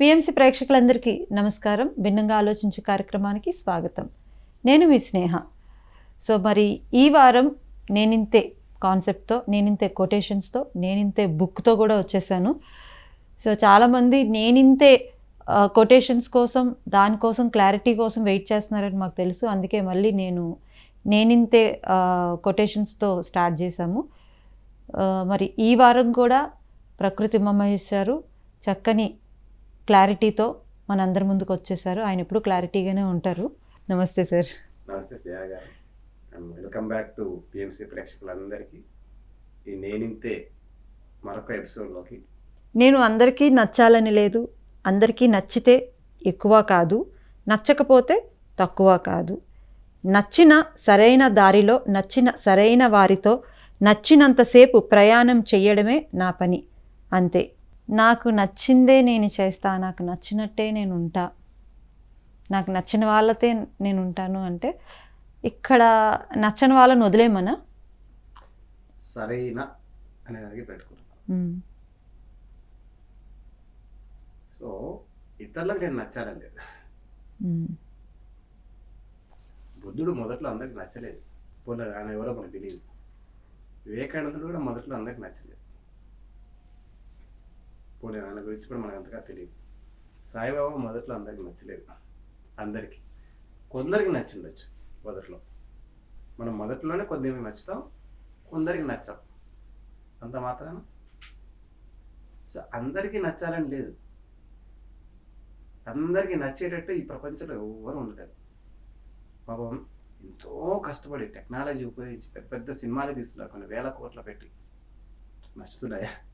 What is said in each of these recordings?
PMC ప్రేక్షకులందరికీ నమస్కారం. భిన్నంగా ఆలోచించే కార్యక్రమానికి స్వాగతం. నేను మీ స్నేహ. సో మరి ఈ వారం నేనింతే కాన్సెప్ట్తో నేనింతే కొటేషన్స్తో నేనింతే బుక్తో కూడా వచ్చేసాను. సో చాలామంది నేనింతే కొటేషన్స్ కోసం దానికోసం క్లారిటీ కోసం వెయిట్ చేస్తున్నారని మాకు తెలుసు. అందుకే మళ్ళీ నేను నేనింతే కొటేషన్స్తో స్టార్ట్ చేశాము. మరి ఈ వారం కూడా ప్రకృతి మహేశ్వరు చక్కని క్లారిటీతో మనందరి ముందుకు వచ్చేసారు. ఆయన ఎప్పుడు క్లారిటీగానే ఉంటారు. నమస్తే సార్. నమస్తే శ్రేయ గారు. వెల్కమ్ బ్యాక్ టు పిఎంసి ప్రేక్షకులందరికీ. ఈ నేనింతే మరొక ఎపిసోడ్లోకి. నేను అందరికీ నచ్చాలని లేదు. అందరికీ నచ్చితే ఎక్కువ కాదు. నచ్చకపోతే తక్కువ కాదు. నచ్చిన సరైన దారిలో నచ్చిన సరైన వారితో నచ్చినంతసేపు ప్రయాణం చెయ్యడమే నా పని. అంతే. నాకు నచ్చిందే నేను చేస్తా నాకు నచ్చినట్టే నేను ఉంటా. నాకు నచ్చిన వాళ్ళతే నేను ఉంటాను అంటే ఇక్కడ నచ్చని వాళ్ళని వదిలేమనా? సరైన అనేదానికి పెట్టుకున్నాను మ్మ్. సో ఇతరులకు నేను నచ్చాలని లేదు. బుద్ధుడు మొదట్లో అందరికి నచ్చలేదు. పోలే ఆయన ఎవరో మనకు తెలియదు. వివేకానందుడు కూడా మొదట్లో అందరికి నచ్చలేదు. పోనీ ఆయన గురించి కూడా మనకు అంతగా తెలియదు. సాయిబాబా మొదట్లో అందరికి నచ్చలేదు. అందరికీ. కొందరికి నచ్చిండొచ్చు మొదట్లో. మనం మొదట్లోనే కొద్దిగా నచ్చుతాం కొందరికి నచ్చాం. అంత మాత్రాన? సో అందరికీ నచ్చాలని లేదు. అందరికీ నచ్చేటట్టు ఈ ప్రపంచంలో ఎవరు ఉండలేరు. పాపం ఎంతో కష్టపడి టెక్నాలజీ ఉపయోగించి పెద్ద పెద్ద సినిమాలు తీస్తున్నారు. కొన్ని వేల కోట్లు పెట్టి. నచ్చుతున్నాయా?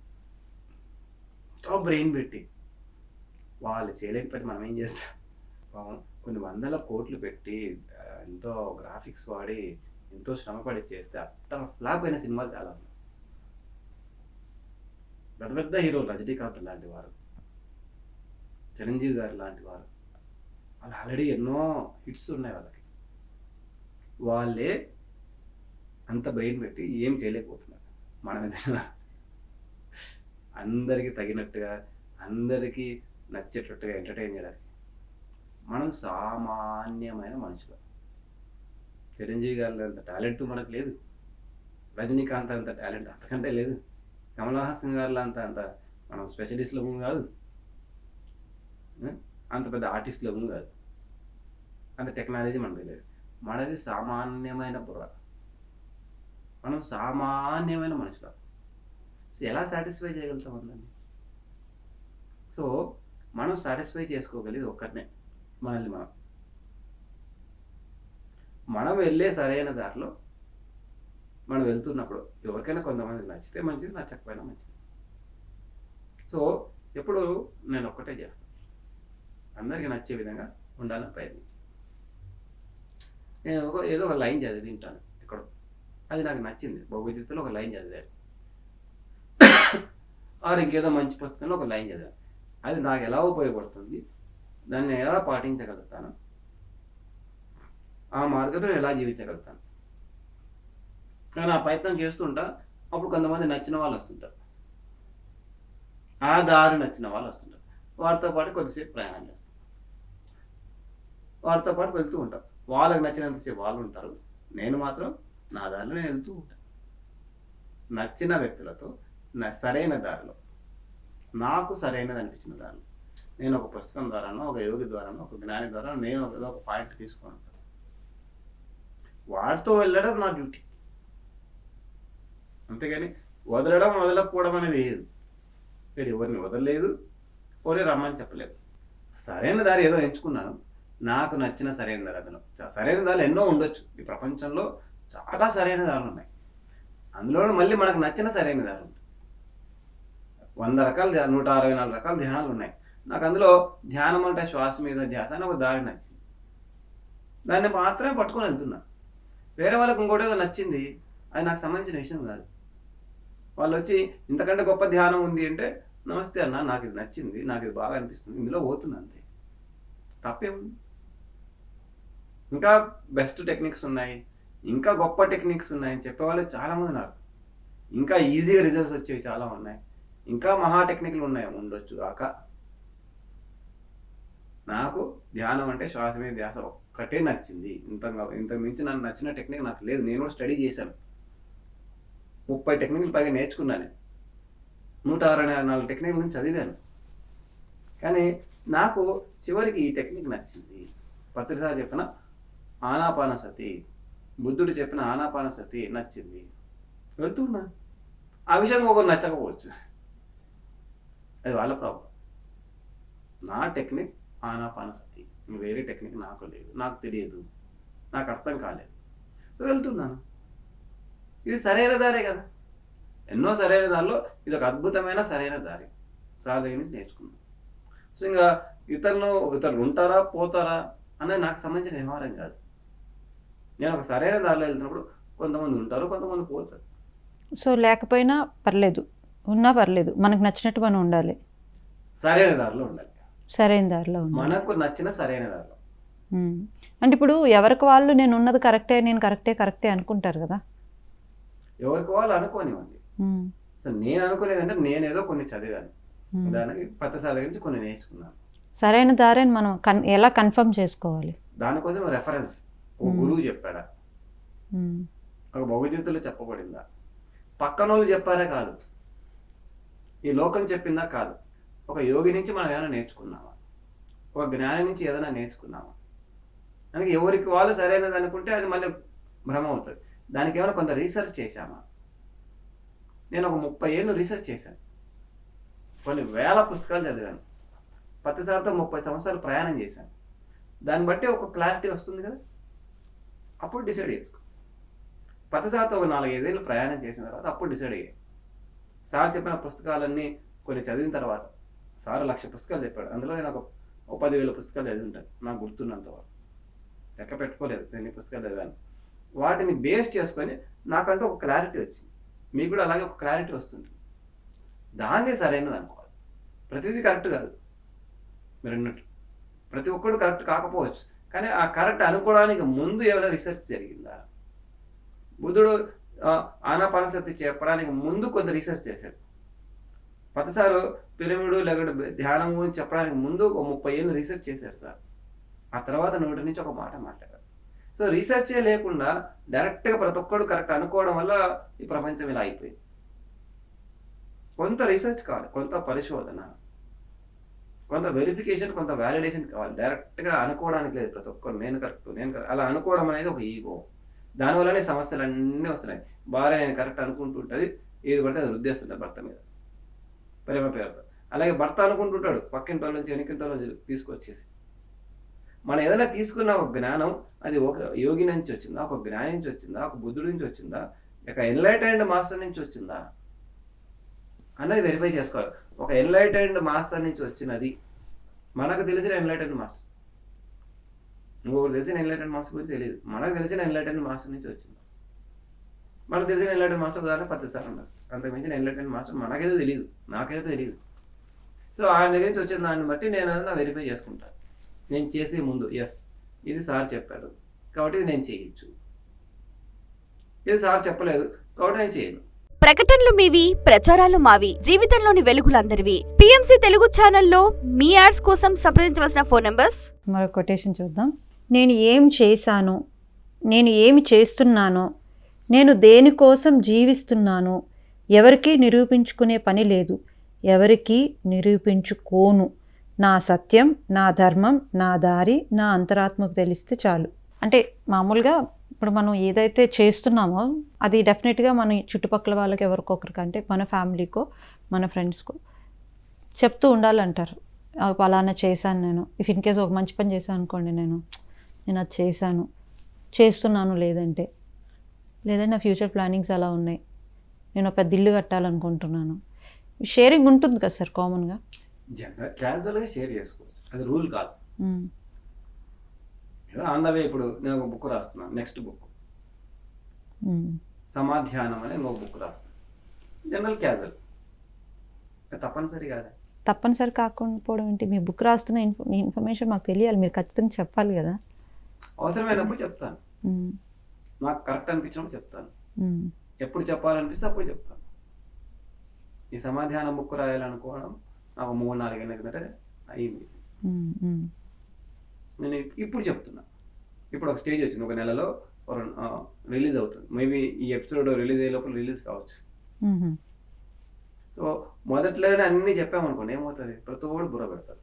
ఎంతో బ్రెయిన్ పెట్టి. వాళ్ళు చేయలేని పని మనం ఏం చేస్తాం? పాపం కొన్ని వందల కోట్లు పెట్టి ఎంతో గ్రాఫిక్స్ వాడి ఎంతో శ్రమపడి చేస్తే అట్ట ఫ్లాప్ అయిన సినిమాలు చాలా. ఉన్నాయి పెద్ద పెద్ద హీరో రజనీకాంత్ లాంటి వారు చిరంజీవి గారు లాంటి వారు వాళ్ళు ఆల్రెడీ ఎన్నో హిట్స్ ఉన్నాయి వాళ్ళకి. వాళ్ళే అంత బ్రెయిన్ పెట్టి ఏం చేయలేకపోతున్నారు? మనం ఏదైనా అందరికీ తగినట్టుగా అందరికీ నచ్చేటట్టుగా ఎంటర్టైన్ చేయడానికి. మనం సామాన్యమైన మనుషులు. చిరంజీవి గారి అంత టాలెంట్ మనకు లేదు. రజనీకాంత్ అంత టాలెంట్ అంతకంటే లేదు. కమలహాసన్ గారిలో అంత అంత మనం స్పెషలిస్టులము కాదు. అంత పెద్ద ఆర్టిస్టులము కాదు. అంత టెక్నాలజీ మనది లేదు. మనది సామాన్యమైన బుర్ర. మనం సామాన్యమైన మనుషులు. సో ఎలా సాటిస్ఫై చేయగలుగుతాం అందరినీ? సో మనం సాటిస్ఫై చేసుకోగలిగేది ఒక్కరినే మనల్ని మనం. మనం వెళ్ళే సరైన దారిలో మనం వెళ్తున్నప్పుడు ఎవరికైనా కొంతమంది నచ్చితే మంచిది నచ్చకపోయినా మంచిది. సో ఎప్పుడు నేను ఒక్కటే చేస్తాను అందరికీ నచ్చే విధంగా ఉండాలని ప్రయత్నించాను నేను ఒక ఏదో ఒక లైన్ చదివి తింటాను ఎక్కడో. అది నాకు నచ్చింది. భగవద్గీతలో ఒక లైన్ చదివాను ఆరు ఇంకేదో మంచి పుస్తకంలో ఒక లైన్ చదివాను. అది నాకు ఎలా ఉపయోగపడుతుంది? దాన్ని ఎలా పాటించగలుగుతాను? ఆ మార్గంలో ఎలా జీవించగలుగుతాను? కానీ ఆ ప్రయత్నం చేస్తుంటా అప్పుడు కొంతమంది నచ్చిన వాళ్ళు వస్తుంటారు. ఆ దారి నచ్చిన వాళ్ళు వస్తుంటారు. వారితో పాటు కొద్దిసేపు ప్రయాణం చేస్తాం. వారితో పాటు వెళ్తూ ఉంటాం. వాళ్ళకి నచ్చినంతసేపు వాళ్ళు ఉంటారు. నేను మాత్రం నా దారిలో నేను వెళ్తూ ఉంటాను. నచ్చిన వ్యక్తులతో నా సరైన దారిలో. నాకు సరైనది అనిపించిన దారిలో. నేను ఒక పుస్తకం ద్వారానో ఒక యోగి ద్వారానో ఒక జ్ఞాని ద్వారా నేను ఒక- ఏదో ఒక పాయింట్ తీసుకొని ఉంటాను వాడితో వెళ్ళడం నా డ్యూటీ. అంతేగాని వదలడం వదలకపోవడం అనేది లేదు ఇక్కడ ఎవరిని వదలలేదు ఓరే రమ్మని చెప్పలేదు. సరైన దారి ఏదో ఎంచుకున్నాను. నాకు నచ్చిన సరైన దారి అదను సరైన దారులు ఎన్నో ఉండొచ్చు. ఈ ప్రపంచంలో చాలా సరైన దారులు ఉన్నాయి. అందులో మళ్ళీ మనకు నచ్చిన సరైన దారులు వంద రకాల నూట అరవై నాలుగు రకాల ధ్యానాలు ఉన్నాయి. నాకు అందులో ధ్యానం అంటే శ్వాస మీద ధ్యాస అని ఒక దారి నచ్చింది. దాన్ని మాత్రమే పట్టుకొని వెళ్తున్నా. వేరే వాళ్ళకి ఇంకోటి ఏదో నచ్చింది అది నాకు సంబంధించిన విషయం కాదు. వాళ్ళు వచ్చి ఇంతకంటే గొప్ప ధ్యానం ఉంది అంటే నమస్తే అన్న నాకు ఇది నచ్చింది నాకు ఇది బాగా అనిపిస్తుంది ఇందులో పోతుంది అంతే. తప్పేముంది? ఇంకా బెస్ట్ టెక్నిక్స్ ఉన్నాయి ఇంకా గొప్ప టెక్నిక్స్ ఉన్నాయని చెప్పేవాళ్ళు చాలామంది ఉన్నారు. ఇంకా ఈజీగా రిజల్ట్స్ వచ్చేవి చాలా ఉన్నాయి. ఇంకా మహా టెక్నిక్లు ఉన్నాయి ఉండొచ్చు. కాక నాకు ధ్యానం అంటే శ్వాస మీద ధ్యాస ఒక్కటే నచ్చింది. ఇంత ఇంత మించి నన్ను నచ్చిన టెక్నిక్ నాకు లేదు. నేను కూడా స్టడీ చేశాను. ముప్పై టెక్నిక్లు పైగా నేర్చుకున్నాను నూట అరవై నాలుగు టెక్నిక్ నుంచి చదివాను. కానీ నాకు చివరికి ఈ టెక్నిక్ నచ్చింది. పత్రిసారి చెప్పిన ఆనాపాన సతి బుద్ధుడు చెప్పిన ఆనాపాన సతి నచ్చింది. వెళ్తున్నా ఆ విషయం ఒకరు నచ్చకపోవచ్చు. అది వాళ్ళ ప్రాబ్లం. నా టెక్నిక్ ఆనాపానసతి వేరే టెక్నిక్ నాకు లేదు. నాకు తెలియదు. నాకు అర్థం కాలేదు. వెళ్తున్నాను. ఇది సరైన దారే కదా. ఎన్నో సరైన దారిలో ఇది ఒక అద్భుతమైన సరైన దారి. సార్ దగ్గర నుంచి నేర్చుకున్నాను సో ఇంకా ఇతరులు ఇతరులు ఉంటారా పోతారా అనేది నాకు సంబంధించిన వ్యవహారం కాదు. నేను ఒక సరైన దారిలో వెళ్తున్నప్పుడు కొంతమంది ఉంటారు కొంతమంది పోతారు. సో లేకపోయినా పర్లేదు. ఉన్నా పర్లేదు మనకు నచ్చినట్టు మనం ఉండాలి. సరైన దారిలో ఉండాలి. సరైన దారిలో మనకు నచ్చిన సరైన దారిలో. అంటే ఇప్పుడు ఎవరికి వాళ్ళు నేను ఉన్నది కరెక్టే నేను కరెక్టే కరెక్టే అనుకుంటారు కదా? ఎవరికి వాళ్ళు అనుకోనివ్వండి. ఉమ్. సో నేను అనుకునేది అంటే నేనేదో కొన్ని చదివాను. ఉదాహరణకి పత్తసాల గురించి కొన్ని నేర్చుకున్నాను. సరైన దారిని మనం కన్ ఎలా కన్ఫర్మ్ చేసుకోవాలి? దానికోసం రెఫరెన్స్ ఒక Hmm. గురువు చెప్పాడా. ఒక భగవద్గీతలో చెప్పబడిందా? పక్కన వాళ్ళు చెప్పారా కాదు? ఈ లోకం చెప్పిందా కాదు. ఒక యోగి నుంచి మనం ఏమైనా నేర్చుకున్నామా? ఒక జ్ఞాని నుంచి ఏదైనా నేర్చుకున్నామా? అందుకే ఎవరికి వాళ్ళు సరైనది అనుకుంటే అది మళ్ళీ భ్రమ అవుతుంది. దానికి ఏమైనా కొంత రీసెర్చ్ చేశామా? నేను ఒక ముప్పై ఏళ్ళు రీసెర్చ్ చేశాను. కొన్ని వేల పుస్తకాలు చదివాను. ప్రతిసారితో ముప్పై సంవత్సరాలు ప్రయాణం చేశాను. దాన్ని బట్టి ఒక క్లారిటీ వస్తుంది కదా. అప్పుడు డిసైడ్ చేసుకో ప్రతిసారితో ఒక నాలుగైదేళ్ళు ప్రయాణం చేసిన తర్వాత అప్పుడు డిసైడ్ అయ్యాయి సార్ చెప్పిన పుస్తకాలన్నీ కొన్ని చదివిన తర్వాత సార్ లక్ష పుస్తకాలు చెప్పాడు. అందులో నేను ఒక ఒక పదివేల పుస్తకాలు చదివింటాను. నాకు గుర్తున్నంత వరకు. లెక్క పెట్టుకోలేదు. ఎన్ని పుస్తకాలు చదివాను. వాటిని బేస్ చేసుకొని నాకంటూ ఒక క్లారిటీ వచ్చింది. మీకు కూడా అలాగే ఒక క్లారిటీ వస్తుంది. దాన్నే సరైనది అనుకోవాలి. ప్రతిదీ కరెక్ట్ కాదు. మీరు అన్నట్టు ప్రతి ఒక్కడు కరెక్ట్ కాకపోవచ్చు. కానీ ఆ కరెక్ట్ అనుకోవడానికి ముందు ఏమైనా రీసెర్చ్ జరిగిందా? బుద్ధుడు ఆనాపానసతి చెప్పడానికి ముందు కొంత రీసెర్చ్ చేశాడు ప్రతిసారి పిరమిడు లేకుంటే ధ్యానం గురించి చెప్పడానికి ముందు ఒక ముప్పై ఏళ్ళు రీసెర్చ్ చేశారు సార్. ఆ తర్వాత నోటి నుంచి ఒక మాట మాట్లాడారు. సో రీసెర్చే లేకుండా డైరెక్ట్గా ప్రతి ఒక్కడు కరెక్ట్ అనుకోవడం వల్ల ఈ ప్రపంచం ఇలా అయిపోయింది. కొంత రీసెర్చ్ కావాలి కొంత పరిశోధన కొంత వెరిఫికేషన్ కొంత వ్యాలిడేషన్ కావాలి. డైరెక్ట్గా అనుకోవడానికి లేదు ప్రతి ఒక్కరు. నేను కరెక్ట్ నేను correct. అలా అనుకోవడం అనేది ఒక ఈగో దానివల్లనే సమస్యలు అన్నీ వస్తున్నాయి. భార్య నేను కరెక్ట్ అనుకుంటుంటుంది ఏది పడితే అది వృద్ధేస్తుంటుంది భర్త మీద. ప్రేమ పేరుతో. అలాగే భర్త అనుకుంటుంటాడు పక్కింటి వాళ్ళ నుంచి వెనకింటి వాళ్ళ నుంచి తీసుకొచ్చేసి. మనం ఏదైనా తీసుకున్న ఒక జ్ఞానం అది ఒక యోగి నుంచి వచ్చిందా ఒక జ్ఞాని నుంచి వచ్చిందా ఒక బుద్ధుడి నుంచి వచ్చిందా ఒక ఎన్లైటైన్డ్ మాస్టర్ నుంచి వచ్చిందా? అన్నది వెరిఫై చేసుకోవాలి. ఒక ఎన్లైటైన్డ్ మాస్టర్ నుంచి వచ్చినది మనకు తెలిసిన ఎన్లైటైన్డ్ మాస్టర్ ఇంకొకటి తెలిసిన ఎన్లైటెండ్ మాస్టర్ గురించి తెలియదు. మనకు తెలిసిన ఎన్లైటెండ్ మాస్టర్ నుంచి వచ్చింది. మనకు తెలిసిన ఎన్లైటెండ్ మాస్టర్ ఉదాహరణ పద్ధతి సార్ ఉన్నారు అంతకు మించిన ఎన్లైటెండ్ మాస్టర్ మనకైతే తెలియదు నాకైతే తెలియదు సో ఆయన దగ్గర నుంచి వచ్చిన దాన్ని బట్టి నేను ఏదైనా వెరిఫై చేసుకుంటాను నేను చేసే ముందు ఎస్ ఇది సార్ చెప్పాడు. కాబట్టి నేను చేయొచ్చు. ఇది సార్ చెప్పలేదు. కాబట్టి నేను చేయను. ప్రకటనలు మీవి ప్రచారాలు మావి జీవితంలోని వెలుగులందరివి. పిఎంసి తెలుగు ఛానల్లో మీ యాడ్స్ కోసం సంప్రదించవలసిన ఫోన్ నంబర్స్ మరో కొటేషన్ చూద్దాం. నేను ఏం చేశాను? నేను ఏమి చేస్తున్నానో? నేను దేనికోసం జీవిస్తున్నానో ఎవరికీ నిరూపించుకునే పని లేదు. ఎవరికీ నిరూపించుకోను. నా సత్యం నా ధర్మం నా దారి నా అంతరాత్మకు తెలిస్తే చాలు. అంటే మామూలుగా ఇప్పుడు మనం ఏదైతే చేస్తున్నామో అది డెఫినెట్గా మన చుట్టుపక్కల వాళ్ళకి ఎవరికొకరికి అంటే మన ఫ్యామిలీకో మన ఫ్రెండ్స్కో చెప్తూ ఉండాలంటారు. పలానా చేశాను నేను. ఇఫ్ ఇన్ కేస్ ఒక మంచి పని చేశాను అనుకోండి నేను. నేను అది చేశాను. చేస్తున్నాను లేదంటే. లేదంటే నా ఫ్యూచర్ ప్లానింగ్స్ అలా ఉన్నాయి. నేను ఒక పెద్ద ఇల్లు కట్టాలనుకుంటున్నాను. షేరింగ్ ఉంటుంది కదా సార్ కామన్గా? క్యాజువల్గా షేర్ చేసుకోవచ్చు అది రూల్ కాదు. ఆన్ ద వే ఇప్పుడు నేను ఒక బుక్ రాస్తున్నాను నెక్స్ట్ బుక్. సమాధ్యానం అనే ఇంకొక బుక్ రాస్తాను జనరల్ క్యాజువల్. తప్పనిసరి కాదా. తప్పనిసరి కాకపోవడం ఏంటి? మీ బుక్ రాస్తున్న ఇన్ఫ ఇన్ఫర్మేషన్ మాకు తెలియాలి. మీరు ఖచ్చితంగా చెప్పాలి కదా. అవసరమైనప్పుడు చెప్తాను. నాకు కరెక్ట్ అనిపించినప్పుడు చెప్తాను. ఎప్పుడు చెప్పాలనిపిస్తే అప్పుడు చెప్తాను. ఈ సమాధానం బుక్ రాయాలనుకోవడం నాకు మూడు నాలుగేళ్ళ కిందట అయింది. నేను ఇప్పుడు చెప్తున్నా. ఇప్పుడు ఒక స్టేజ్ వచ్చింది. ఒక నెలలో రిలీజ్ అవుతుంది. మేబీ ఈ ఎపిసోడ్ రిలీజ్ అయ్యే లోపల రిలీజ్ కావచ్చు. సో మొదట్లోనే అన్నీ చెప్పామనుకోండి ఏమవుతుంది? ప్రతి ఒక్కడు బుర్ర పెడతారు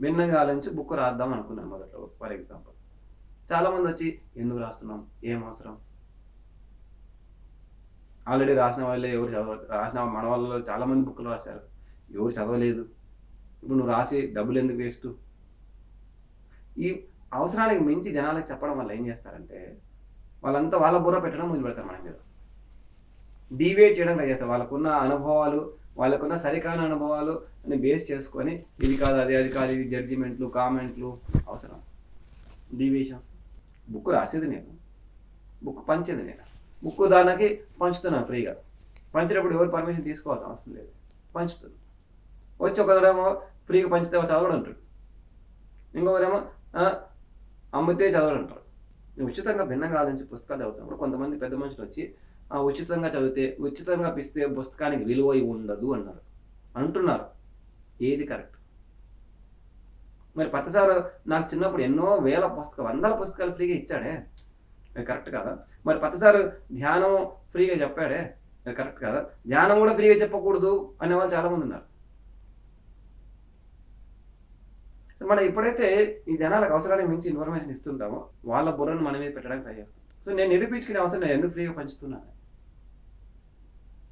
భిన్నంగా ఆలోచించి బుక్ రాద్దాం అనుకున్నాను మొదట్లో ఫర్ ఎగ్జాంపుల్ చాలామంది వచ్చి ఎందుకు రాస్తున్నాం ఏం అవసరం? ఆల్రెడీ రాసిన వాళ్ళే ఎవరు చదవ రాసిన మన వాళ్ళు చాలామంది బుక్లు రాశారు. ఎవరు చదవలేదు? ఇప్పుడు నువ్వు రాసి డబ్బులు ఎందుకు వేస్ట్? ఈ అవసరానికి మించి జనాలకు చెప్పడం వల్ల ఏం చేస్తారంటే వాళ్ళంతా వాళ్ళ బుర్ర పెట్టడం మొదలు పెడతారు మన మీద. డివేట్ చేయడం ట్రై చేస్తారు. వాళ్ళకున్న అనుభవాలు వాళ్ళకున్న సరికాని అనుభవాలు అని బేస్ చేసుకొని ఇది కాదు అది అది కాదు ఇది జడ్జిమెంట్లు కామెంట్లు అవసరం. డీవియేషన్స్ బుక్ రాసేది నేను. బుక్ పంచేది నేను. బుక్ దానికి పంచుతున్నాను ఫ్రీగా పంచేటప్పుడు ఎవరు పర్మిషన్ తీసుకోవాల్సిన అవసరం లేదు. పంచుతుంది వచ్చి ఒకదేమో ఫ్రీగా పంచితే చదవడం అంటాడు. ఇంకొకరేమో అమ్మితే చదవడం అంటారు నేను ఉచితంగా భిన్నంగా ఆలోచించి పుస్తకాలు చదువుతున్నప్పుడు కొంతమంది పెద్ద మనుషులు వచ్చి ఉచితంగా చదివితే ఉచితంగా పిస్తే పుస్తకానికి విలువ ఉండదు అన్నారు. అంటున్నారు. ఏది కరెక్ట్? మరి పత్తసారు నాకు చిన్నప్పుడు ఎన్నో వేల పుస్తకాలు వందల పుస్తకాలు ఫ్రీగా ఇచ్చాడే. కరెక్ట్ కాదా? మరి పత్తసారు ధ్యానం ఫ్రీగా చెప్పాడే. కరెక్ట్ కాదా? ధ్యానం కూడా ఫ్రీగా చెప్పకూడదు అనే వాళ్ళు చాలామంది ఉన్నారు. మనం ఎప్పుడైతే ఈ జనాలకు అవసరానికి మించి ఇన్ఫర్మేషన్ ఇస్తుంటామో వాళ్ళ బుర్రను మన మీద పెట్టడానికి ట్రై చేస్తాం. సో నేను నిరూపించుకునే అవసరం నేను ఎందుకు ఫ్రీగా పంచుతున్నాను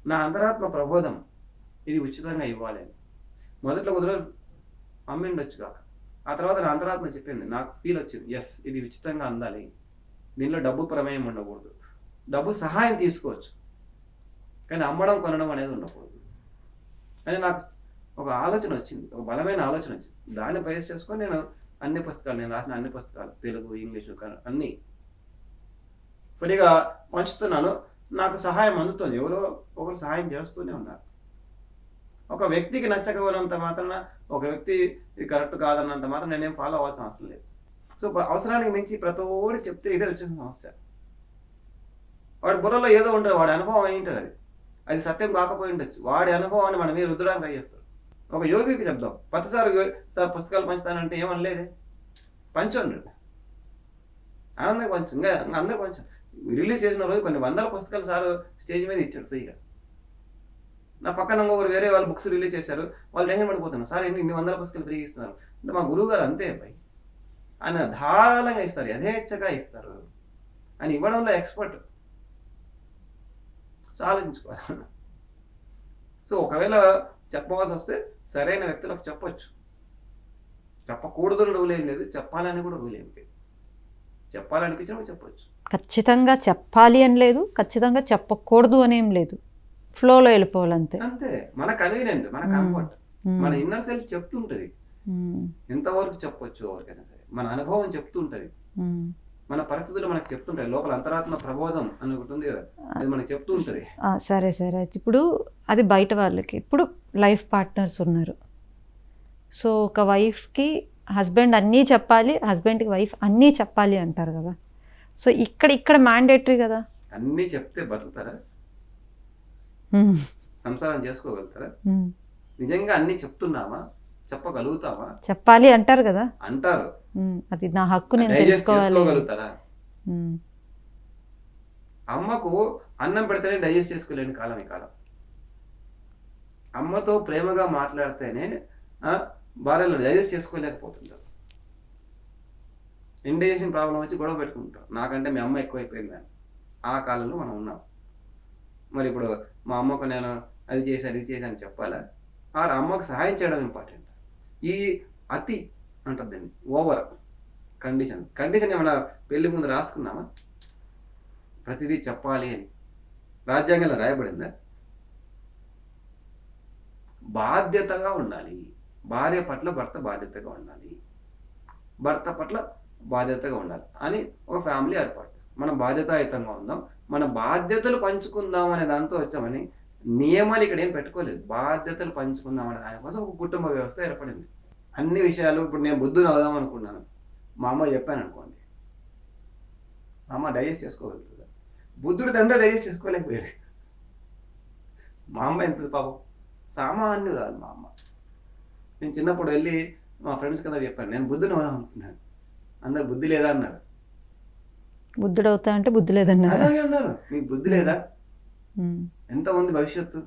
నా అంతరాత్మ ప్రబోధం ఇది ఉచితంగా ఇవ్వాలి అని. మొదట్లో కొద్ది రోజులు అమ్మిండొచ్చు కాక. ఆ తర్వాత నా అంతరాత్మ చెప్పింది. నాకు ఫీల్ వచ్చింది. ఎస్ ఇది ఉచితంగా అందాలి. దీనిలో డబ్బు ప్రమేయం ఉండకూడదు. డబ్బు సహాయం తీసుకోవచ్చు. కానీ అమ్మడం కొనడం అనేది ఉండకూడదు. అని నాకు ఒక ఆలోచన వచ్చింది ఒక బలమైన ఆలోచన వచ్చింది. దాన్ని బయస్ చేసుకొని నేను అన్ని పుస్తకాలు నేను రాసిన అన్ని పుస్తకాలు తెలుగు ఇంగ్లీషు అన్నీ ఫ్రీగా పంచుతున్నాను. నాకు సహాయం అందుతుంది. ఎవరో ఒకరు సహాయం చేస్తూనే ఉన్నారు. ఒక వ్యక్తికి నచ్చకపోయినంత మాత్రాన ఒక వ్యక్తి ఇది కరెక్ట్ కాదన్నంత మాత్రం నేనేం ఫాలో అవ్వాల్సిన అవసరం లేదు. సో అవసరానికి మించి ప్రతి చెప్తే ఇదే వచ్చేసిన సమస్య. వాడి బుర్రలో ఏదో ఉంటుంది వాడి అనుభవం అయి ఉంటుంది అది? అది సత్యం కాకపోయి ఉండొచ్చు. వాడి అనుభవాన్ని మనం మీద రుద్దడానికి ట్రై చేస్తాడు? ఒక యోగికి చెప్దాం. పదిసారి సార్ పుస్తకాలు పంచుతానంటే ఏమనలేదే? పంచండి ఆనందంగా పంచు ఇంకా ఇంకా అందరూ పంచు. రిలీజ్ చేసిన రోజు కొన్ని వందల పుస్తకాలు సార్ స్టేజ్ మీద ఇచ్చాడు ఫ్రీగా. నా పక్కన ఇంకొకరు వేరే వాళ్ళు బుక్స్ రిలీజ్ చేశారు. వాళ్ళు టెన్షన్ పడిపోతున్నారు. సార్ ఎన్ని ఇన్ని వందల పుస్తకాలు ఫ్రీగా ఇస్తున్నారు? అంటే మా గురువు గారు అంతే పై ఆయన ధారాళంగా ఇస్తారు యథేచ్ఛగా ఇస్తారు. ఆయన ఇవ్వడంలో ఎక్స్పర్ట్ సో ఆలోచించుకోవాలి. సో ఒకవేళ చెప్పవలసి వస్తే సరైన వ్యక్తులకు చెప్పొచ్చు. చెప్పకూడదు రూల్ ఏం లేదు. చెప్పాలని కూడా రూల్ ఏం లేదు. చెప్పాలనిపించినప్పుడు చెప్పొచ్చు. ఖచ్చితంగా చెప్పాలి అని లేదు. ఖచ్చితంగా చెప్పకూడదు అని ఏం లేదు. ఫ్లోలో వెళ్ళిపోవాలంతే. అంతే. మన కన్వీనియంట్ మన. కంఫర్ట్. మన ఇన్నర్ సెల్ఫ్ చెప్తుంటది. ఎంతవరకు చెప్పొచ్చు ఎవరికైనా సరే. మన అనుభవం చెప్తుంటది. మన పరిస్థితులు మనకు చెప్తుంటాయి. లోపల అంతరాత్మ ప్రబోధం అని ఒకటి ఉంది కదా. అది మనకు చెప్తుంటది ఆ, సరే సరే. అయితే ఇప్పుడు అది బయట వాళ్ళకి. ఇప్పుడు లైఫ్ పార్ట్నర్స్ ఉన్నారు. సో ఒక వైఫ్కి హస్బెండ్ అన్నీ చెప్పాలి హస్బెండ్కి వైఫ్ అన్నీ చెప్పాలి అంటారు కదా. సో ఇక్కడ ఇక్కడ మ్యాండేటరీ కదా. అన్నీ చెప్తే బతుకుతారా. సంసారం చేసుకోగలుగుతారా. నిజంగా అన్నీ చెప్తున్నామా? చెప్పగలుగుతావా? చెప్పాలి అంటారు కదా. అంటారు. అది నా హక్కు నేను. అమ్మకు అన్నం పెడితేనే డైజెస్ట్ చేసుకోలేని కాలం ఈ కాలం. అమ్మతో ప్రేమగా మాట్లాడితేనే భార్యలు డైజెస్ట్ చేసుకోలేకపోతుంటారు. ఇండైజెషన్ ప్రాబ్లం వచ్చి గొడవ పెట్టుకుంటారు. నాకంటే మీ అమ్మ ఎక్కువైపోయిందని ఆ కాలంలో మనం ఉన్నాం. మరి ఇప్పుడు మా అమ్మకు నేను అది చేశాను ఇది చేశాను చెప్పాలా? ఆ అమ్మకు సహాయం చేయడం ఇంపార్టెంట్. ఈ అతి అంటుంది దీన్ని ఓవర్ కండిషన్. కండిషన్ ఏమైనా పెళ్ళి ముందు రాసుకున్నామా ప్రతిదీ చెప్పాలి అని. రాజ్యాంగంలో రాయబడిందా? బాధ్యతగా ఉండాలి. భార్య పట్ల భర్త బాధ్యతగా ఉండాలి. భర్త పట్ల బాధ్యతగా ఉండాలి అని ఒక ఫ్యామిలీ ఏర్పాటు మనం బాధ్యతాయుతంగా ఉందాం మన బాధ్యతలు పంచుకుందాం అనే దాంతో వచ్చామని నియమాలు ఇక్కడ ఏం పెట్టుకోలేదు. బాధ్యతలు పంచుకుందాం అనే దానికోసం ఒక కుటుంబ వ్యవస్థ ఏర్పడింది. అన్ని విషయాలు ఇప్పుడు నేను బుద్ధుని అవుదాం అనుకున్నాను. మా అమ్మ చెప్పాను అనుకోండి. మా అమ్మ డైజెస్ట్ చేసుకోగలుగుతుందా? బుద్ధుడు తండ్రి డైజెస్ట్ చేసుకోలేకపోయాడు. మా అమ్మ ఎంత పాపం? సామాన్యురాలు మా అమ్మ. నేను చిన్నప్పుడు వెళ్ళి మా ఫ్రెండ్స్ కదా చెప్పాను. నేను బుద్ధిని అవుదాం అనుకున్నాను. అందరు బుద్ధి లేదా అన్నారు. బుద్ధుడు అవుతా అంటే బుద్ధి లేదన్నారు. అలాగే అన్నారు. నీకు బుద్ధి లేదా. ఎంత ఉంది భవిష్యత్తు?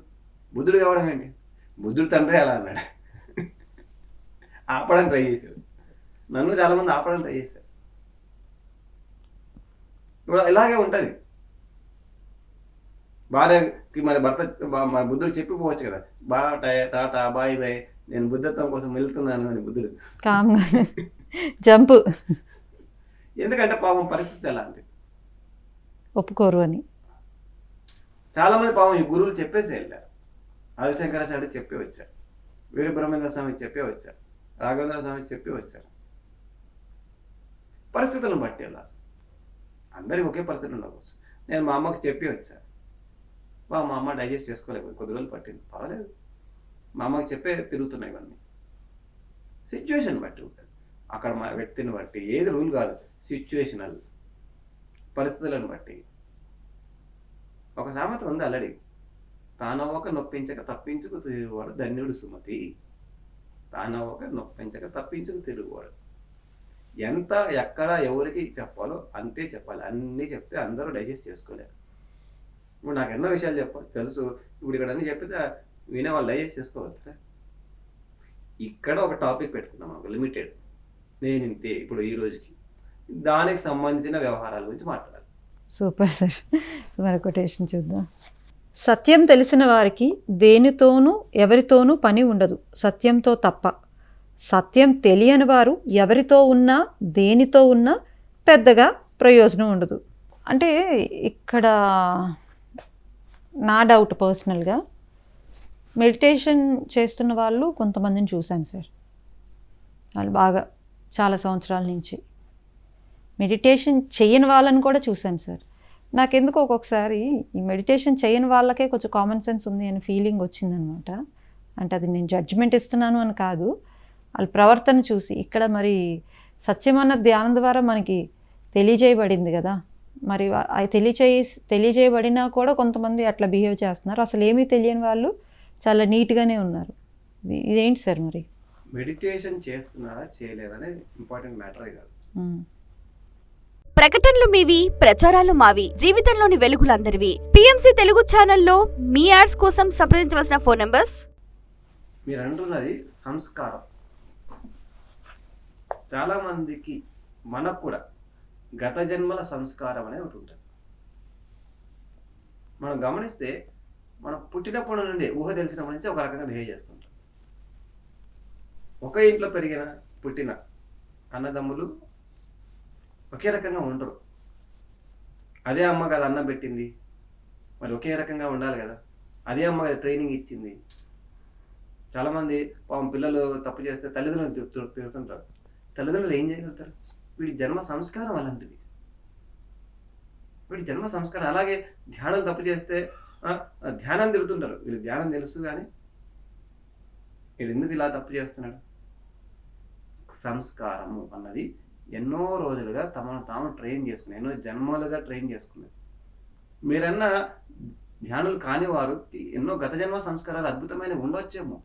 బుద్ధుడు కావడం ఏంటి? బుద్ధుడు తండ్రి అలా అన్నాడు. ఆపడానికి ట్రై చేశాడు. నన్ను చాలా మంది ఆపడానికి ట్రై చేశారు. ఇప్పుడు ఇలాగే ఉంటుంది. భార్యకి మరి భర్త మరి బుద్ధుడు చెప్పిపోవచ్చు కదా. బా టాటా బాయ్ బాయ్ నేను బుద్ధత్వం కోసం వెళ్తున్నాను అని బుద్ధుడు. జంపు. ఎందుకంటే పాపం పరిస్థితి అలాంటి ఒప్పుకోరు అని. చాలా మంది పాపం ఈ గురువులు చెప్పేసి వెళ్ళారు. ఆదిశంకరాచార్య చెప్పి వచ్చారు. వీర బ్రహ్మేంద్ర స్వామి చెప్పే వచ్చారు. రాఘవేంద్ర స్వామి చెప్పి వచ్చారు. పరిస్థితులను బట్టి వెళ్ళాల్సి వస్తుంది అందరికి ఒకే పరిస్థితి ఉండవచ్చు. నేను మా అమ్మకి చెప్పి వచ్చాను మా మా అమ్మ డైజెస్ట్ చేసుకోలేదు. కొద్ది రోజులు పట్టింది. పర్వాలేదు. మా అమ్మకి చెప్పే తిరుగుతున్నాయి ఇవన్నీ. సిచ్యువేషన్ బట్టి ఉంటుంది. అక్కడ మా వ్యక్తిని బట్టి ఏది రూల్ కాదు. సిచ్యువేషనల్ పరిస్థితులను బట్టి. ఒక సామెత ఉంది అల్లడి తానవ్వక నొప్పించక తప్పించుకు తిరుగువాడు ధన్యుడు సుమతి. తానవక నొప్పించక తప్పించుకు తెలుగువాడు ఎంత ఎక్కడ ఎవరికి చెప్పాలో అంతే చెప్పాలి. అన్నీ చెప్తే అందరూ డైజెస్ట్ చేసుకోలేరు. ఇప్పుడు నాకు ఎన్నో విషయాలు చెప్పాలి. తెలుసు. ఇప్పుడు ఇక్కడ అన్నీ చెప్పితే వినే వాళ్ళు డైజెస్ట్ చేసుకోగలుగుతారా? ఇక్కడ ఒక టాపిక్ పెట్టుకున్నాం ఒక లిమిటెడ్. నేను ఇంతే ఇప్పుడు ఈ రోజుకి. దానికి సంబంధించిన వ్యవహారాల గురించి మాట్లాడాలి. Super sir. మరి కొటేషన్ చూద్దాం. సత్యం తెలిసిన వారికి దేనితోనూ ఎవరితోనూ పని ఉండదు. సత్యంతో తప్ప. సత్యం తెలియని వారు ఎవరితో ఉన్నా దేనితో ఉన్నా పెద్దగా ప్రయోజనం ఉండదు. అంటే ఇక్కడ నా డౌట్ పర్సనల్గా మెడిటేషన్ చేస్తున్న వాళ్ళు కొంతమందిని చూశాను సార్. వాళ్ళు బాగా చాలా సంవత్సరాల నుంచి. మెడిటేషన్ చేయని వాళ్ళని కూడా చూశాను సార్. నాకెందుకు ఒక్కొక్కసారి ఈ మెడిటేషన్ చేయని వాళ్ళకే కొంచెం కామన్ సెన్స్ ఉంది అనే ఫీలింగ్ వచ్చిందనమాట. అంటే అది నేను జడ్జిమెంట్ ఇస్తున్నాను అని కాదు. వాళ్ళ ప్రవర్తన చూసి ఇక్కడ మరి సత్యం అన్న ధ్యానం ద్వారా మనకి తెలియజేయబడింది కదా. మరి తెలియచేయ తెలియజేయబడినా కూడా కొంతమంది అట్లా బిహేవ్ చేస్తున్నారు. అసలు ఏమీ తెలియని వాళ్ళు చాలా నీట్గానే ఉన్నారు. ఇది- ఇదేంటి సార్ మరి? మెడిటేషన్ చేస్తున్నారా చేయలేదనే ఇంపార్టెంట్ మ్యాటరే కాదు. ప్రకటనలు మీవి ప్రచారాలు మావి జీవితంలోని వెలుగులందరివి. పిఎంసి తెలుగు ఛానల్లో మీ యాడ్స్ కోసం సంప్రదించవలసిన ఫోన్ నంబర్స్? మీరు అంటున్నది సంస్కారం. చాలా మందికి మనకు కూడా గత జన్మల సంస్కారం అనేది ఒకటి ఉంటుంది. మనం గమనిస్తే మనం పుట్టినప్పటి నుండి ఊహ తెలిసినప్పటి నుంచి ఒక రకంగా బిహేవ్ చేస్తుంటాం. ఒక ఇంట్లో పెరిగిన పుట్టిన అన్నదమ్ములు ఒకే రకంగా ఉండరు. అదే అమ్మ కదా అన్నం పెట్టింది. మరి ఒకే రకంగా ఉండాలి కదా. అదే అమ్మ కదా ట్రైనింగ్ ఇచ్చింది. చాలామంది పాపం పిల్లలు తప్పు చేస్తే తల్లిదండ్రులు తిరుగుతుంటారు తల్లిదండ్రులు ఏం చేయగలుగుతారు? వీడి జన్మ సంస్కారం అలాంటిది. వీడి జన్మ సంస్కారం అలాగే ధ్యానం తప్పు చేస్తే ధ్యానం తిరుగుతుంటారు వీళ్ళు ధ్యానం తెలుసు కానీ వీడు ఎందుకు ఇలా తప్పు చేస్తున్నాడు? సంస్కారము అన్నది ఎన్నో రోజులుగా తమను తాము ట్రైన్ చేసుకుని ఎన్నో జన్మలుగా ట్రైన్ చేసుకున్నారు. మీరన్నా ధ్యానులు కాని ఎన్నో గత జన్మ సంస్కారాలు అద్భుతమైన ఉండొచ్చేమో.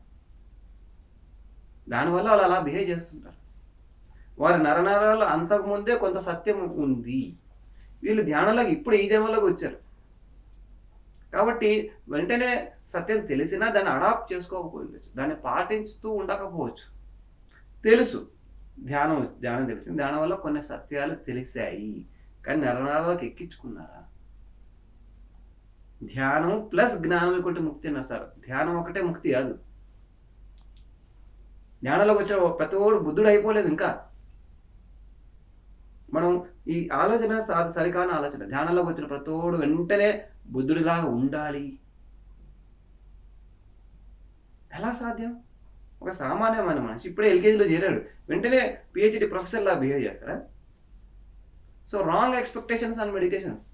దానివల్ల వాళ్ళు అలా బిహేవ్ చేస్తుంటారు. వారి నరనరాలు అంతకుముందే కొంత సత్యం ఉంది. వీళ్ళు ధ్యానంలోకి ఇప్పుడు ఈ జన్మలోకి వచ్చారు. కాబట్టి వెంటనే సత్యం తెలిసినా దాన్ని అడాప్ట్ చేసుకోకపోవచ్చు. దాన్ని పాటించుతూ ఉండకపోవచ్చు. తెలుసు. ధ్యానం ధ్యానం తెలిసింది ధ్యానం వల్ల కొన్ని సత్యాలు తెలిసాయి. కానీ నరనరాలకు ఎక్కించుకున్నారా? ధ్యానం ప్లస్ జ్ఞానం ఒకటి ముక్తి అన్నారు సార్. ధ్యానం ఒకటే ముక్తి కాదు. జ్ఞానంలోకి వచ్చిన ప్రతి ఒడు బుద్ధుడు అయిపోలేదు ఇంకా. మనం ఈ ఆలోచన సా- సరికాని ఆలోచన. ధ్యానంలోకి వచ్చిన ప్రతి ఒడు వెంటనే బుద్ధుడిలాగా ఉండాలి. ఎలా సాధ్యం? ఒక సామాన్యమైన మనిషి. ఇప్పుడే ఎల్కేజీలో చేరాడు. వెంటనే పిహెచ్డి ప్రొఫెసర్లా బిహేవ్ చేస్తాడా? So wrong expectations and meditations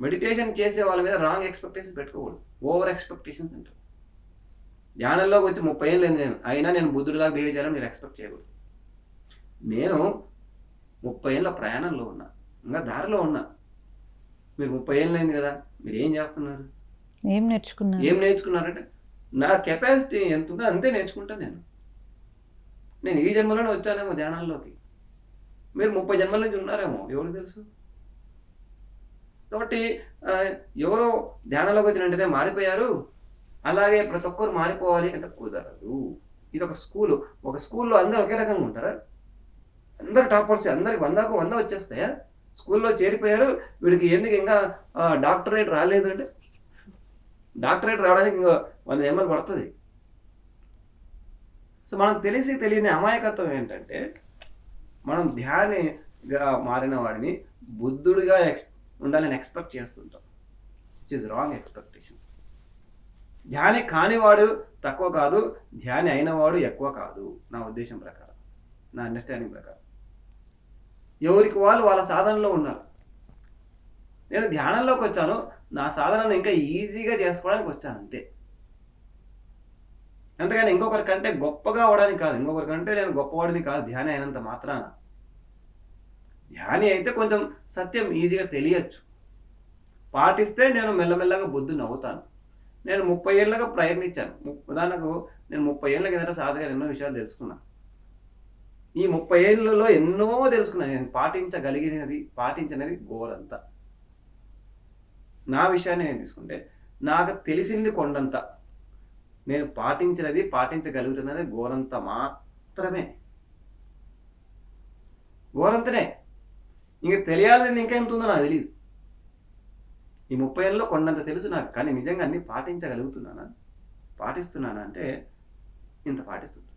meditation చేసే వాళ్ళ మీద రాంగ్ ఎక్స్పెక్టేషన్స్ పెట్టుకోకూడదు. ఓవర్ ఎక్స్పెక్టేషన్స్ అంటారు. ధ్యానంలోకి వచ్చి ముప్పై ఏళ్ళు అయింది నేను. అయినా నేను బుద్ధుడిలాగా బిహేవ్ చేయాలని మీరు ఎక్స్పెక్ట్ చేయకూడదు. నేను ముప్పై ఏళ్ళ ప్రయాణంలో ఉన్నా. ఇంకా దారిలో ఉన్నా. మీరు ముప్పై ఏళ్ళు అయింది కదా. మీరు ఏం చేస్తున్నారు? ఏం నేర్చుకున్నారు? ఏం నేర్చుకున్నారంటే నా కెపాసిటీ ఎంత ఉందో అంతే నేర్చుకుంటాను నేను. నేను ఈ జన్మలోనే వచ్చానేమో ధ్యానాల్లోకి. మీరు ముప్పై జన్మల నుంచి ఉన్నారేమో ఎవరు తెలుసు? కాబట్టి ఎవరో ధ్యానంలోకి వచ్చిన వెంటనే మారిపోయారు. అలాగే ప్రతి ఒక్కరు మారిపోవాలి అంటే కుదరదు. ఇది ఒక స్కూలు. ఒక స్కూల్లో అందరూ ఒకే రకంగా ఉంటారా? అందరు టాపర్స్. అందరికి వందకు వంద వచ్చేస్తాయా? స్కూల్లో చేరిపోయారు. వీడికి ఎందుకు ఇంకా డాక్టరేట్ రాలేదు అంటే డాక్టరేట్ రావడానికి ఇంకో వంద ఎంఎల్ పడుతుంది. సో మనం తెలిసి తెలియని అమాయకత్వం ఏంటంటే మనం ధ్యానిగా మారిన వాడిని బుద్ధుడిగా ఎక్స్ ఉండాలని ఎక్స్పెక్ట్ చేస్తుంటాం. విచ్ ఇస్ రాంగ్ ఎక్స్పెక్టేషన్ ధ్యాని కానివాడు తక్కువ కాదు ధ్యాని అయినవాడు ఎక్కువ కాదు. నా ఉద్దేశం ప్రకారం. నా అండర్స్టాండింగ్ ప్రకారం. ఎవరికి వాళ్ళు వాళ్ళ సాధనలో ఉన్నారు. నేను ధ్యానంలోకి వచ్చాను. నా సాధనను ఇంకా ఈజీగా చేసుకోవడానికి వచ్చాను అంతే. అంతేగాని ఇంకొకరి కంటే గొప్పగా అవడానికి కాదు. ఇంకొకరి కంటే నేను గొప్పవాడిని కాదు ధ్యాని అయినంత మాత్రాన. ధ్యాని అయితే కొంచెం సత్యం ఈజీగా తెలియచ్చు. పాటిస్తే నేను మెల్లమెల్లగా బుద్ధుని అవుతాను నేను ముప్పై ఏళ్ళగా ప్రయత్నించాను. ఉదాహరణకు నేను ముప్పై ఏళ్ళ కిందట సాధగా ఎన్నో విషయాలు తెలుసుకున్నాను ఈ ముప్పై ఏళ్ళలో ఎన్నో తెలుసుకున్నాను నేను పాటించగలిగినది పాటించినది గోరంతా నా విషయాన్ని నేను తీసుకుంటే నాకు తెలిసింది కొండంత. నేను పాటించినది పాటించగలుగుతున్నది గోరంత మాత్రమే. గోరంతనే. ఇంక తెలియాల్సింది ఇంకా ఎంత ఉందో నాకు తెలియదు ఈ ముప్పై ఏళ్ళలో కొండంత తెలుసు నాకు కానీ నిజంగా అన్ని పాటించగలుగుతున్నానా? పాటిస్తున్నానా అంటే ఇంత పాటిస్తుంటా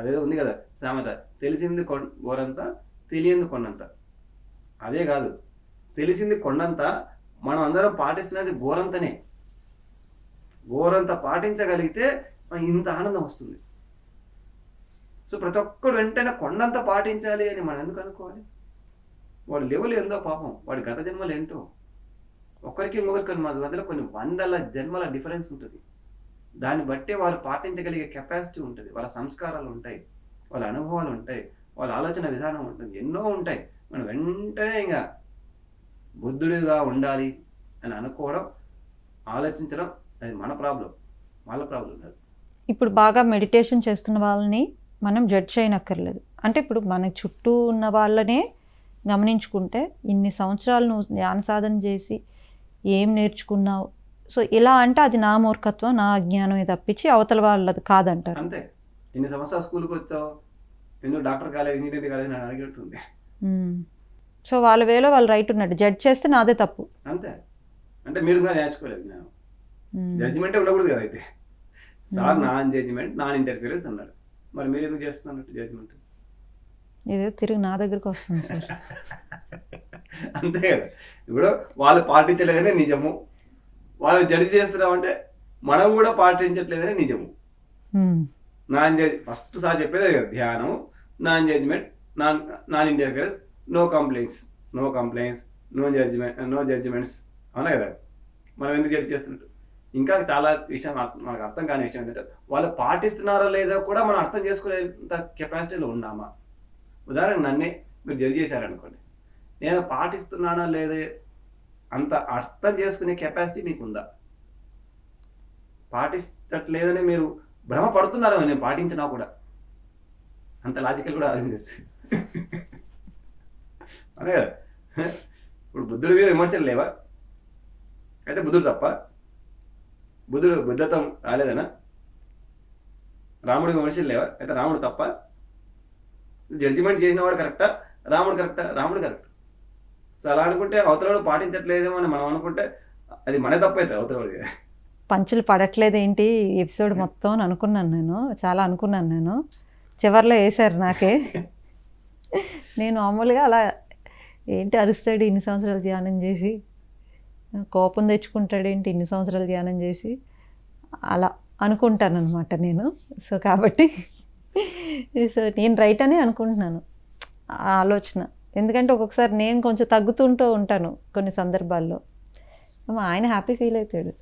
అదేదో ఉంది కదా సామెత తెలిసింది కొన్ గోరంత తెలియంది కొండంత. అదే కాదు తెలిసింది కొండంత మనం అందరం పాటిస్తున్నది ఘోరంతనే ఘోరంత పాటించగలిగితే ఇంత ఆనందం వస్తుంది. సో ప్రతి ఒక్కడు వెంటనే కొండంత పాటించాలి అని మనం ఎందుకు అనుకోవాలి? వాడు లెవెల్ ఏందో పాపం. వాడి గత జన్మలు ఏంటో. ఒకరికి ఇంకొకరికి మా మధ్యలో కొన్ని వందల జన్మల డిఫరెన్స్ ఉంటుంది. దాన్ని బట్టే వాళ్ళు పాటించగలిగే కెపాసిటీ ఉంటుంది. వాళ్ళ సంస్కారాలు ఉంటాయి. వాళ్ళ అనుభవాలు ఉంటాయి. వాళ్ళ ఆలోచన విధానం ఉంటుంది. ఎన్నో ఉంటాయి. మనం వెంటనే ఇంకా బుద్ధుడిగా ఉండాలి అని అనుకోవడం ఆలోచించడం అది మన ప్రాబ్లం వాళ్ళ ప్రాబ్లం కాదు. ఇప్పుడు బాగా మెడిటేషన్ చేస్తున్న వాళ్ళని మనం జడ్జ్ చేయనక్కర్లేదు అంటే ఇప్పుడు మన చుట్టూ ఉన్న వాళ్ళనే గమనించుకుంటే ఇన్ని సంవత్సరాలు నువ్వు ధ్యాన సాధన చేసి ఏం నేర్చుకున్నావు? సో ఇలా అంటే అది నా మూర్ఖత్వం నా అజ్ఞానమే తప్పించి అవతల వాళ్ళది కాదంటారు. అంతే. ఎన్ని సంవత్సరాలు స్కూల్కి వచ్చావు ఎందుకు డాక్టర్ కాలేదు ఇంజనీర్ కాలేదు అని అడిగినట్టుంది. సో వాళ్ళ వేలో వాళ్ళు రైట్ ఉన్నట్టు. జడ్జ్ చేస్తే నాదే తప్పు. అంతే. అంటే మీరు నేర్చుకోలేదు మ్మ్. జడ్జిమెంటే ఉండకూడదు కదా అయితే. Sir non judgement non interference అన్నాడు. మరి మీరు ఎందుకు చేస్తున్నట్టు జడ్జిమెంట్ ఇదే తిరిగి నా దగ్గరికి వస్తుంది సార్. అంతే కదా. ఇప్పుడు వాళ్ళు పాటించలేదనే నిజము. వాళ్ళు జడ్జి చేస్తున్నామంటే మనం కూడా పాటించట్లేదనే నిజము. నాన్ జడ్జ్ ఫస్ట్ సార్ చెప్పేది ధ్యానం non judgement non non interference no complaints no complaints no judgement no judgements అవునా కదా? మనం ఎందుకు జడ్జ్ చేస్తున్నట్టు ఇంకా చాలా విషయం మనకు అర్థం కాని విషయం ఏంటంటే వాళ్ళు పాటిస్తున్నారో లేదో కూడా మనం అర్థం చేసుకునేంత కెపాసిటీలో ఉన్నామా? ఉదాహరణకు నన్నే మీరు జడ్జ్ చేశారనుకోండి. నేను పాటిస్తున్నానో లేదే అంత అర్థం చేసుకునే కెపాసిటీ మీకు ఉందా పాటించట్లేదని మీరు భ్రమ పడుతున్నారో నేను పాటించినా కూడా. అంత లాజికల్ కూడా ఆలోచించచ్చు. అదే కదా ఇప్పుడు బుద్ధుడి మీద విమర్శలు లేవా? అయితే బుద్ధుడు తప్ప. బుద్ధుడు బుద్ధత్వం రాలేదనా? రాముడి విమర్శలు లేవా? అయితే రాముడు తప్ప. జడ్జిమెంట్ చేసిన వాడు కరెక్టా? రాముడు కరెక్టా? రాముడు కరెక్ట్. సో అలా అనుకుంటే అవతలవాడు పాటించట్లేదేమో అని మనం అనుకుంటే అది మన తప్ప అవుతుంది అవతలవాడిది పంచులు పడట్లేదు ఏంటి? ఎపిసోడ్ మొత్తం అని అనుకున్నాను నేను. చాలా అనుకున్నాను నేను. చివర్లో వేశారు నాకే. నేను మామూలుగా అలా ఏంటి అరుస్తాడు ఇన్ని సంవత్సరాలు ధ్యానం చేసి? కోపం తెచ్చుకుంటాడు ఏంటి ఇన్ని సంవత్సరాలు ధ్యానం చేసి? అలా అనుకుంటాను అనమాట నేను. సో కాబట్టి సో నేను రైట్ అనే అనుకుంటున్నాను. ఆ ఆలోచన. ఎందుకంటే ఒక్కొక్కసారి నేను కొంచెం తగ్గుతుంటూ ఉంటాను కొన్ని సందర్భాల్లో. ఆయన హ్యాపీ ఫీల్ అవుతాడు.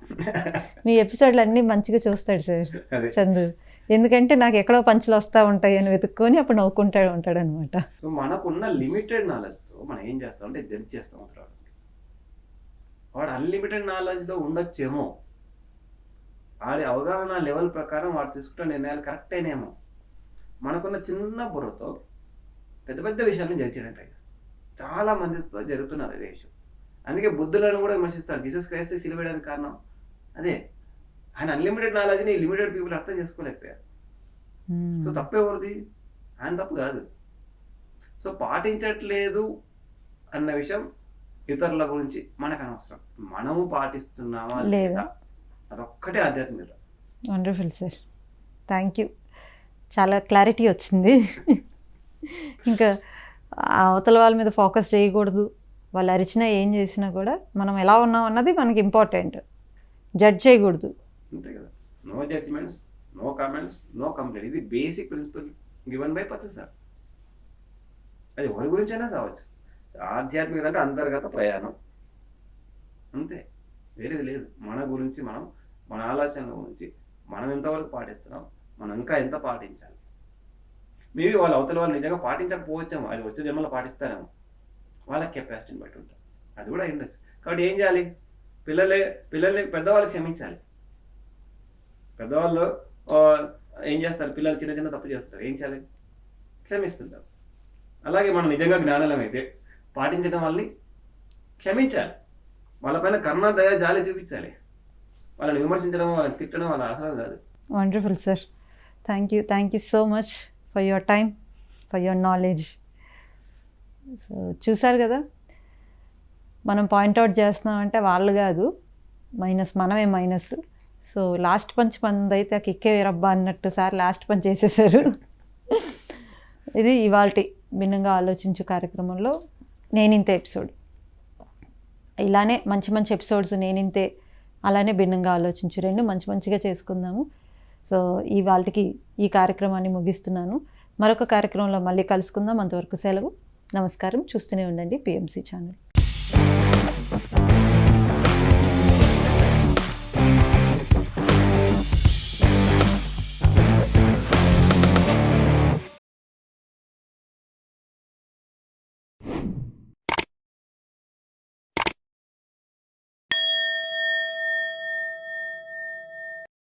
మీ ఎపిసోడ్లు అన్నీ మంచిగా చూస్తాడు సార్ చందు. ఎందుకంటే నాకు ఎక్కడో పంచులు వస్తూ ఉంటాయి అని వెతుక్కొని అప్పుడు నవ్వుకుంటాడు ఉంటాడు అనమాట సో మనకున్న లిమిటెడ్ నాలెడ్జ్తో మనం ఏం చేస్తాం అంటే జడ్జ్ చేస్తాం అతను వాడు అన్లిమిటెడ్ నాలెడ్జ్లో ఉండొచ్చేమో. వాడి అవగాహన లెవెల్ ప్రకారం వాడు తీసుకుంటే నిర్ణయాలు కరెక్ట్ అయినేమో మనకున్న చిన్న బుర్రతో పెద్ద పెద్ద విషయాలను జడ్జ్ చేయడానికి ట్రై చేస్తాం. చాలా మందితో జరుగుతున్నారు అదే విషయం. అందుకే బుద్ధులను కూడా విమర్శిస్తారు. జీసస్ క్రైస్ట్ సిలివేయడానికి కారణం అదే. ఆయన అన్లిమిటెడ్ నాలెడ్జ్ని లిమిటెడ్ పీపుల్ అర్థం చేసుకోలేకపోయారు. సో తప్పు ఎవరిది ఆయన తప్పు కాదు. సో పాటించట్లేదు అన్న విషయం ఇతరుల గురించి మనకు అనవసరం. మనము పాటిస్తున్నామా లేదా. అదొక్కటే ఆధ్యాత్మికత. వండర్ఫుల్ సార్ థ్యాంక్ యూ చాలా క్లారిటీ వచ్చింది. ఇంకా అవతల వాళ్ళ మీద ఫోకస్ చేయకూడదు. వాళ్ళు అరిచినా ఏం చేసినా కూడా మనం ఎలా ఉన్నాం అన్నది మనకి ఇంపార్టెంట్ జడ్జ్ చేయకూడదు. అంతే కదా. No judgements no comments no complaint ఇది బేసిక్ ప్రిన్సిపల్ గివన్ బై పద్ధతి సార్ అది ఎవరి గురించి అయినా కావచ్చు. ఆధ్యాత్మికత అంటే అంతర్గత ప్రయాణం. అంతే. వేరేది లేదు. మన గురించి మనం మన ఆలోచనల గురించి మనం ఎంతవరకు పాటిస్తున్నాం మనం ఇంకా ఎంత పాటించాలి. మేబీ వాళ్ళ అవతల వాళ్ళు నిజంగా పాటించకపోవచ్చాము అది వచ్చే జన్మలో పాటిస్తారేమో. వాళ్ళ కెపాసిటీని బట్టి ఉంటారు అది కూడా అయి కాబట్టి ఏం చేయాలి? పిల్లలే పిల్లల్ని పెద్దవాళ్ళకి క్షమించాలి. పెద్దవాళ్ళు ఏం చేస్తారు? పిల్లలు చిన్న చిన్న తప్పు చేస్తారు. ఏం చేయాలి? క్షమిస్తుంటారు. అలాగే మనం నిజంగా జ్ఞానాలం అయితే పాటించడం వాళ్ళని క్షమించాలి. వాళ్ళపైన కరుణ దయ జాలి చూపించాలి. వాళ్ళని విమర్శించడం వాళ్ళని తిట్టడం వాళ్ళ అవసరం కాదు. Wonderful sir thank you thank you so much for your time for your knowledge so చూసారు కదా? మనం పాయింట్అవుట్ చేస్తున్నామంటే వాళ్ళు కాదు. మైనస్ మనమే మైనస్ సో లాస్ట్ పంచ్ మంది అయితే ఆ కిక్కే వీరబ్బా అన్నట్టు సార్ లాస్ట్ పంచ్ చేసేసారు. ఇది ఇవాళ భిన్నంగా ఆలోచించు కార్యక్రమంలో నేనింతే ఎపిసోడ్. ఇలానే మంచి మంచి ఎపిసోడ్స్ నేనింతే అలానే భిన్నంగా ఆలోచించు రెండు మంచి మంచిగా చేసుకుందాము. సో ఈ వాళ్ళకి ఈ కార్యక్రమాన్ని ముగిస్తున్నాను. మరొక కార్యక్రమంలో మళ్ళీ కలుసుకుందాం. అంతవరకు సెలవు. నమస్కారం. చూస్తూనే ఉండండి. PMC channel.